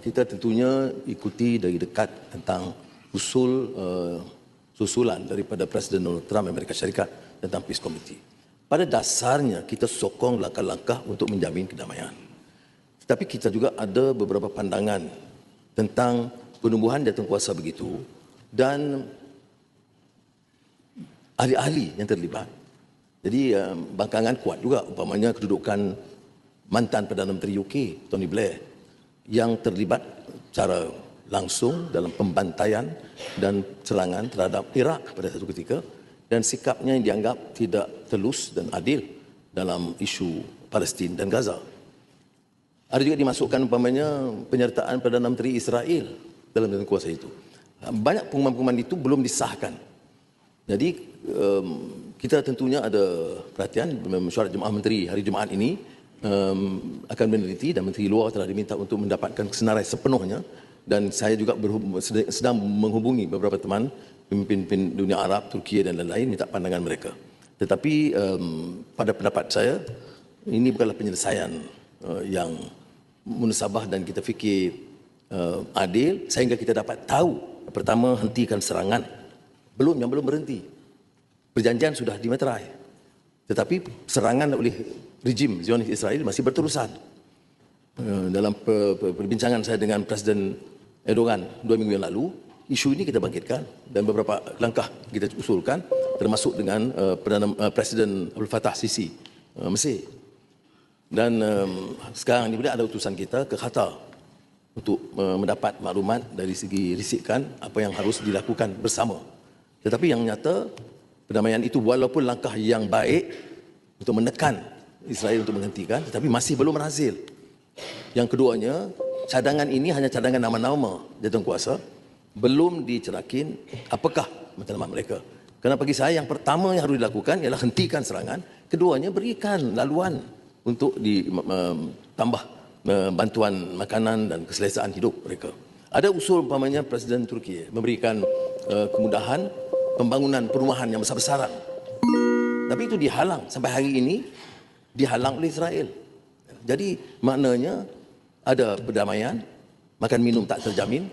kita tentunya ikuti dari dekat tentang usul uh, susulan daripada Presiden Donald Trump Amerika Syarikat tentang Peace Committee. Pada dasarnya kita sokong langkah-langkah untuk menjamin kedamaian. Tetapi kita juga ada beberapa pandangan tentang penumbuhan kuasa begitu dan ahli-ahli yang terlibat. Jadi um, bangkangan kuat juga umpamanya kedudukan mantan Perdana Menteri UK Tony Blair yang terlibat secara langsung dalam pembantaian dan serangan terhadap Iraq pada satu ketika dan sikapnya yang dianggap tidak telus dan adil dalam isu Palestin dan Gaza. Ada juga dimasukkan umpamanya penyertaan Perdana Menteri Israel dalam dalam kuasa itu. Banyak pengumuman-pengumuman itu belum disahkan. Jadi kita tentunya ada perhatian mesyuarat Jemaah Menteri hari Jumaat ini um, akan meneliti dan Menteri Luar telah diminta untuk mendapatkan kesenarai sepenuhnya. Dan saya juga sedang menghubungi beberapa teman pemimpin-pemimpin dunia Arab, Turki dan lain-lain minta pandangan mereka. Tetapi um, pada pendapat saya ini bukanlah penyelesaian uh, yang munasabah dan kita fikir uh, adil sehingga kita dapat tahu pertama hentikan serangan. Belum yang belum berhenti. Perjanjian sudah dimeterai tetapi serangan oleh rejim Zionis Israel masih berterusan. Eh, dalam perbincangan saya dengan Presiden Erdogan dua minggu yang lalu, isu ini kita bangkitkan dan beberapa langkah kita usulkan termasuk dengan uh, Perdana uh, Presiden Abdul Fattah Sisi Mesir. Dan sekarang ini ada utusan kita ke Qatar untuk mendapat maklumat dari segi risikan apa yang harus dilakukan bersama. Tetapi yang nyata perdamaian itu walaupun langkah yang baik untuk menekan Israel untuk menghentikan tetapi masih belum berhasil. Yang keduanya, cadangan ini hanya cadangan nama-nama jatuh kuasa belum dicerakin apakah matlamat mereka. Kerana bagi saya yang pertama yang harus dilakukan ialah hentikan serangan, keduanya berikan laluan untuk ditambah bantuan makanan dan keselesaan hidup mereka. Ada usul umpamanya Presiden Turki memberikan uh, kemudahan pembangunan perumahan yang besar-besaran. Tapi itu dihalang sampai hari ini dihalang oleh Israel. Jadi maknanya ada perdamaian, makan minum tak terjamin,